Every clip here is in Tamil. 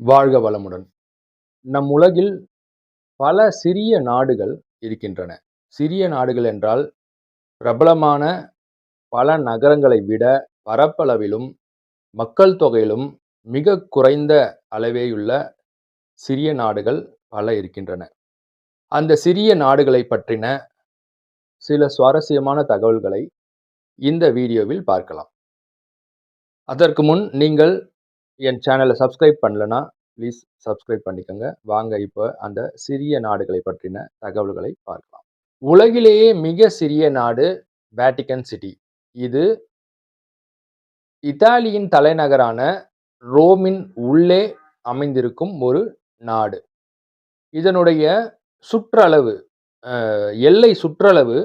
வாழ்க வளமுடன். நம் உலகில் பல சிறிய நாடுகள் இருக்கின்றன. சிறிய நாடுகள் என்றால் பிரபலமான பல நகரங்களை விட பரப்பளவிலும் மக்கள் தொகையிலும் மிக குறைந்த அளவேயுள்ள சிறிய நாடுகள் பல இருக்கின்றன. அந்த சிறிய நாடுகளை பற்றின சில சுவாரஸ்யமான தகவல்களை இந்த வீடியோவில் பார்க்கலாம். அதற்கு முன் நீங்கள் என் சேனலை சப்ஸ்கிரைப் பண்ணலனா ப்ளீஸ் சப்ஸ்கிரைப் பண்ணிக்கோங்க. வாங்க இப்போ அந்த சிறிய நாடுகளை பற்றின தகவல்களை பார்க்கலாம். உலகிலேயே மிக சிறிய நாடு வேட்டிகன் சிட்டி இது இத்தாலியின் தலைநகரான ரோமின் உள்ளே அமைந்திருக்கும் ஒரு நாடு. இதனுடைய சுற்றளவு எல்லை சுற்றளவு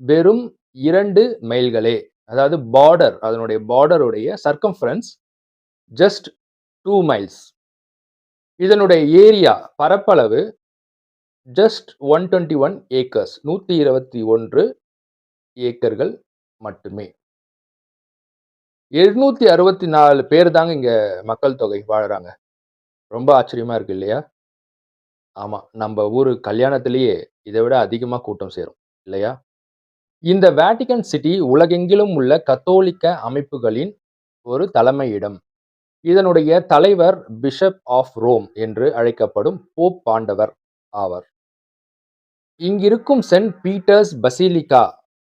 வெறும் இரண்டு மைல்களே. அதாவது பார்டர் அதனுடைய பார்டருடைய சர்க்கம்ஃபரன்ஸ் ஜஸ்ட் டூ மைல்ஸ் இதனுடைய ஏரியா பரப்பளவு just one twenty one acres நூற்றி இருபத்தி ஒன்று ஏக்கர்கள் மட்டுமே. எழுநூற்றி அறுபத்தி நாலு பேர் தாங்க இங்கே மக்கள் தொகை வாழ்கிறாங்க ரொம்ப ஆச்சரியமாக இருக்கு இல்லையா? ஆமாம் நம்ம ஊர் கல்யாணத்திலேயே இதை விட அதிகமாக கூட்டம் சேரும் இல்லையா? இந்த வேட்டிகன் சிட்டி உலகெங்கிலும் உள்ள கத்தோலிக்க அமைப்புகளின் ஒரு தலைமையிடம். இதனுடைய தலைவர் பிஷப் ஆஃப் ரோம் என்று அழைக்கப்படும் போப் பாண்டவர் ஆவர். இங்கிருக்கும் சென்ட் பீட்டர்ஸ் பசிலிகா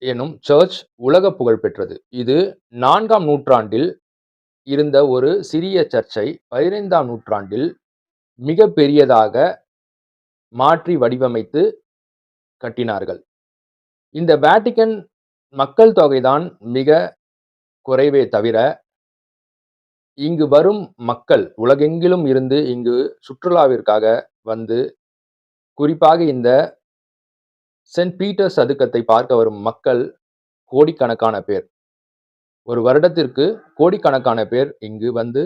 எனும் சர்ச் உலக புகழ் பெற்றது. இது நான்காம் நூற்றாண்டில் இருந்த ஒரு சிறிய சர்ச்சை. பதினைந்தாம் நூற்றாண்டில் மிக பெரியதாக மாற்றி வடிவமைத்து கட்டினார்கள். இந்த வேட்டிகன் மக்கள் தொகைதான் மிக குறைவே தவிர இங்கு வரும் மக்கள் உலகெங்கிலும் இருந்து இங்கு சுற்றுலாவிற்காக வந்து குறிப்பாக இந்த சென்ட் பீட்டர் சதுக்கத்தை பார்க்க வரும் மக்கள் கோடிக்கணக்கான பேர். ஒரு வருடத்திற்கு கோடிக்கணக்கான பேர் இங்கு வந்து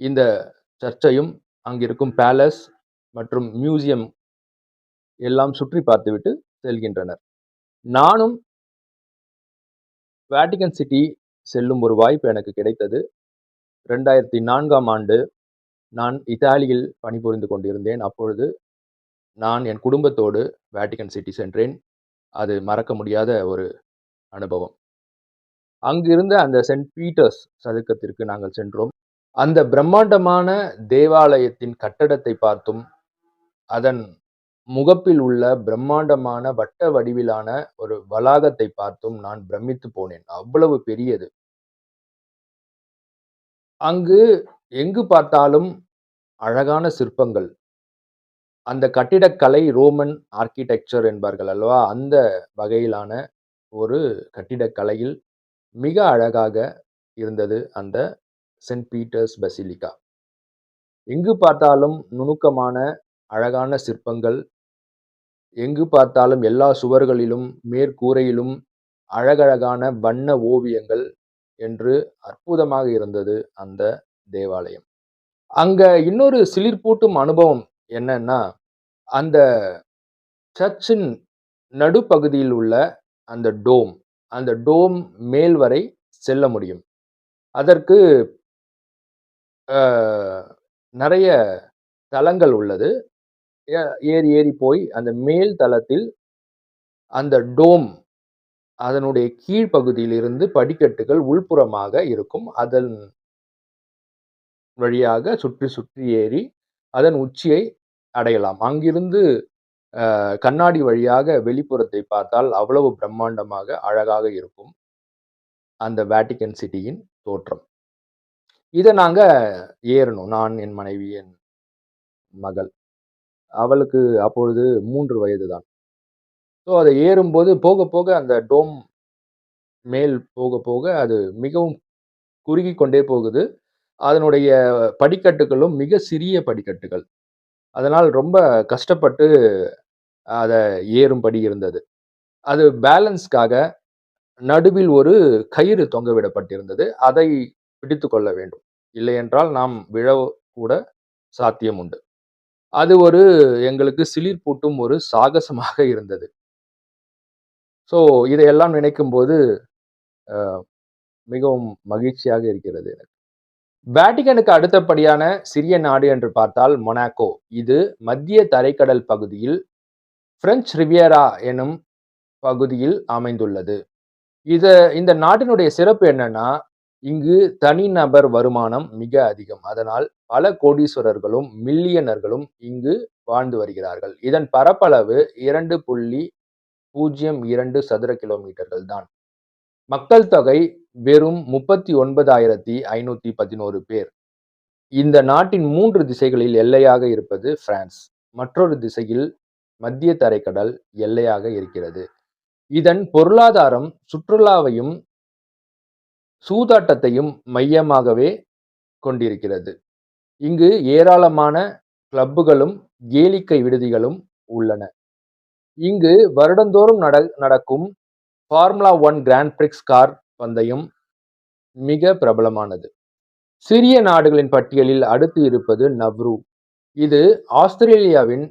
இந்த சர்ச்சையும் அங்கிருக்கும் பேலஸ் மற்றும் மியூசியம் எல்லாம் சுற்றி பார்த்துவிட்டு செல்கின்றனர். நானும் வேட்டிகன் சிட்டி செல்லும் ஒரு வாய்ப்பு எனக்கு கிடைத்தது. ரெண்டாயிரத்தி நான்காம் ஆண்டு நான் இத்தாலியில் பணிபுரிந்து கொண்டிருந்தேன். அப்பொழுது நான் என் குடும்பத்தோடு வேட்டிகன் சிட்டி சென்றேன். அது மறக்க முடியாத ஒரு அனுபவம். அங்கிருந்த அந்த சென்ட் பீட்டர்ஸ் சதுக்கத்திற்கு நாங்கள் சென்றோம். அந்த பிரம்மாண்டமான தேவாலயத்தின் கட்டடத்தை பார்த்தும் அதன் முகப்பில் உள்ள பிரம்மாண்டமான வட்ட வடிவிலான ஒரு வளாகத்தை பார்த்தும் நான் பிரமித்து போனேன். அவ்வளவு பெரியது. அங்கு எங்கு பார்த்தாலும் அழகான சிற்பங்கள். அந்த கட்டிடக்கலை ரோமன் ஆர்கிடெக்சர் என்பார்கள் அல்லவா? அந்த வகையிலான ஒரு கட்டிடக்கலையில் மிக அழகாக இருந்தது அந்த சென்ட் பீட்டர்ஸ் பசிலிக்கா. எங்கு பார்த்தாலும் நுணுக்கமான அழகான சிற்பங்கள். எங்கு பார்த்தாலும் எல்லா சுவர்களிலும் மேற்கூரையிலும் அழகழகான வண்ண ஓவியங்கள். என்று அற்புதமாக இருந்தது அந்த தேவாலயம். அங்க இன்னொரு சிலிர்ப்பூட்டும் அனுபவம் என்னன்னா அந்த சர்ச்சின் நடுப்பகுதியில் உள்ள அந்த டோம் அந்த டோம் மேல் வரை செல்ல முடியும். அதற்கு நிறைய தளங்கள் உள்ளது. ஏ- ஏறி ஏறி போய் அந்த மேல் தளத்தில் அந்த டோம் அதனுடைய கீழ்ப்பகுதியிலிருந்து படிக்கட்டுகள் உள்புறமாக இருக்கும். அதன் வழியாக சுற்றி சுற்றி ஏறி அதன் உச்சியை அடையலாம். அங்கிருந்து கண்ணாடி வழியாக வெளிப்புறத்தை பார்த்தால் அவ்வளவு பிரம்மாண்டமாக அழகாக இருக்கும் அந்த வேட்டிகன் சிட்டியின் தோற்றம். இதை நாங்கள் ஏறணும். நான் என் மனைவி என் மகள். அவளுக்கு அப்பொழுது மூன்று வயது தான் ஸோ அதை ஏறும்போது போக போக அந்த டோம் மேல் போக போக அது மிகவும் குறுகி கொண்டே போகுது. அதனுடைய படிக்கட்டுகளும் மிக சிறிய படிக்கட்டுகள். அதனால் ரொம்ப கஷ்டப்பட்டு அதை ஏறும்படி இருந்தது. அது பேலன்ஸ்க்காக நடுவில் ஒரு கயிறு தொங்கவிடப்பட்டிருந்தது. அதை பிடித்து கொள்ள வேண்டும். இல்லையென்றால் நாம் விழ கூட சாத்தியம் உண்டு அது ஒரு எங்களுக்கு சிலிர்ப்பூட்டும் ஒரு சாகசமாக இருந்தது. ஸோ இதையெல்லாம் நினைக்கும் போது மிகவும் மகிழ்ச்சியாக இருக்கிறது எனக்கு. வேட்டிகனுக்கு அடுத்தபடியான சிறிய நாடு என்று பார்த்தால் மொனாக்கோ இது மத்திய தரைக்கடல் பகுதியில் பிரெஞ்சு ரிவியரா எனும் பகுதியில் அமைந்துள்ளது. இத இந்த நாட்டினுடைய சிறப்பு என்னன்னா இங்கு தனிநபர் வருமானம் மிக அதிகம். அதனால் பல கோடீஸ்வரர்களும் மில்லியனர்களும் இங்கு வாழ்ந்து வருகிறார்கள். இதன் பரப்பளவு இரண்டு புள்ளி பூஜ்ஜியம் இரண்டு சதுர கிலோமீட்டர்கள் தான். மக்கள் தொகை வெறும் முப்பத்தி ஒன்பதாயிரத்தி ஐநூத்தி பதினோரு பேர். இந்த நாட்டின் மூன்று திசைகளில் எல்லையாக இருப்பது பிரான்ஸ். மற்றொரு திசையில் மத்திய தரைக்கடல் எல்லையாக இருக்கிறது. இதன் பொருளாதாரம் சுற்றுலாவையும் சூதாட்டத்தையும் மையமாகவே கொண்டிருக்கிறது. இங்கு ஏராளமான கிளப்புகளும் கேளிக்கை விடுதிகளும் உள்ளன. இங்கு வருடந்தோறும் நட நடக்கும் Formula One Grand Prix car பந்தயம் மிக பிரபலமானது. சிறிய நாடுகளின் பட்டியலில் அடுத்து இருப்பது நவ்ரு இது ஆஸ்திரேலியாவின்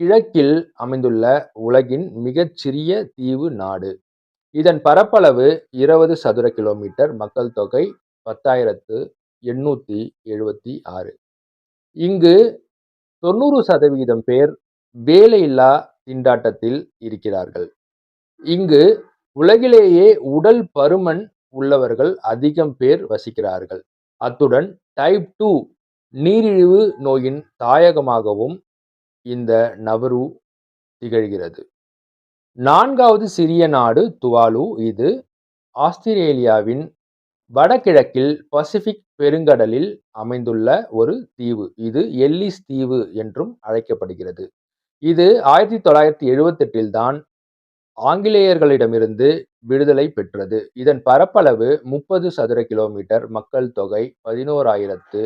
கிழக்கில் அமைந்துள்ள உலகின் மிகச்சிறிய தீவு நாடு. இதன் பரப்பளவு இருபது சதுர கிலோமீட்டர் மக்கள் தொகை பத்தாயிரத்து எண்ணூற்றி எழுபத்தி ஆறு. இங்கு தொண்ணூறு சதவீதம் பேர் வேலையில்லா திண்டாட்டத்தில் இருக்கிறார்கள். இங்கு உலகிலேயே உடல் பருமன் உள்ளவர்கள் அதிகம் பேர் வசிக்கிறார்கள். அத்துடன் டைப் டூ நீரிழிவு நோயின் தாயகமாகவும் இந்த நவரு திகழ்கிறது. நான்காவது சிறிய நாடு துவாலு. இது ஆஸ்திரேலியாவின் வடகிழக்கில் பசிபிக் பெருங்கடலில் அமைந்துள்ள ஒரு தீவு. இது எல்லிஸ் தீவு என்றும் அழைக்கப்படுகிறது. இது ஆயிரத்தி தொள்ளாயிரத்தி எழுபத்தெட்டில் தான் ஆங்கிலேயர்களிடமிருந்து விடுதலை பெற்றது. இதன் பரப்பளவு முப்பது சதுர கிலோமீட்டர் மக்கள் தொகை பதினோராயிரத்து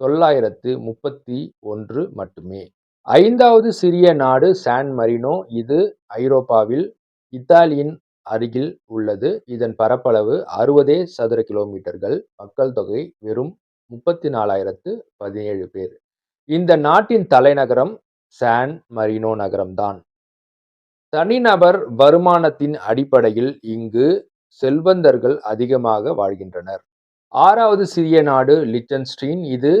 தொள்ளாயிரத்து முப்பத்தி ஒன்று மட்டுமே. ஐந்தாவது சிறிய நாடு சான் மரினோ. இது ஐரோப்பாவில் இத்தாலியின் அருகில் உள்ளது. இதன் பரப்பளவு அறுபதே சதுர கிலோமீட்டர்கள் மக்கள் தொகை வெறும் முப்பத்தி நாலாயிரத்து பதினேழு பேர். இந்த நாட்டின் தலைநகரம் சான் மரினோ நகரம்தான். தனிநபர் வருமானத்தின் அடிப்படையில் இங்கு செல்வந்தர்கள் அதிகமாக வாழ்கின்றனர். ஆறாவது சிறிய நாடு லிட்டன்ஸ்டீன். இது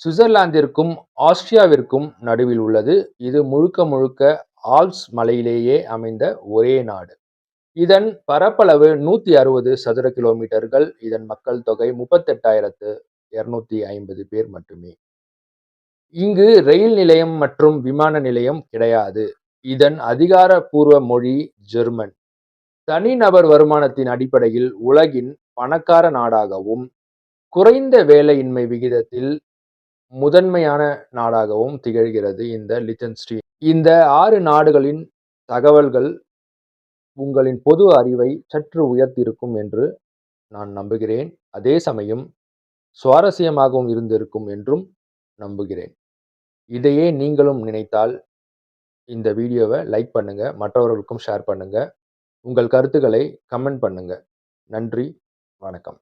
சுவிட்சர்லாந்திற்கும் ஆஸ்திரியாவிற்கும் நடுவில் உள்ளது. இது முழுக்க முழுக்க ஆல்ஸ் மலையிலேயே அமைந்த ஒரே நாடு. இதன் பரப்பளவு நூத்தி அறுபது சதுர கிலோமீட்டர்கள். இதன் மக்கள் தொகை முப்பத்தெட்டாயிரத்து இருநூத்தி ஐம்பது பேர் மட்டுமே. இங்கு ரயில் நிலையம் மற்றும் விமான நிலையம் கிடையாது. இதன் அதிகாரப்பூர்வ மொழி ஜெர்மன். தனிநபர் வருமானத்தின் அடிப்படையில் உலகின் பணக்கார நாடாகவும் குறைந்த வேலையின்மை விகிதத்தில் முதன்மையான நாடாகவும் திகழ்கிறது இந்த லிச்சன்ஸ்டீன் இந்த ஆறு நாடுகளின் தகவல்கள் உங்களின் பொது அறிவை சற்று உயர்த்தியிருக்கும் என்று நான் நம்புகிறேன். அதே சமயம் சுவாரஸ்யமாகவும் இருந்திருக்கும் என்றும் நம்புகிறேன். இதையே நீங்களும் நினைத்தால் இந்த வீடியோவை லைக் பண்ணுங்க மற்றவர்களுக்கும் ஷேர் பண்ணுங்க. உங்கள் கருத்துக்களை கமெண்ட் பண்ணுங்க. நன்றி வணக்கம்.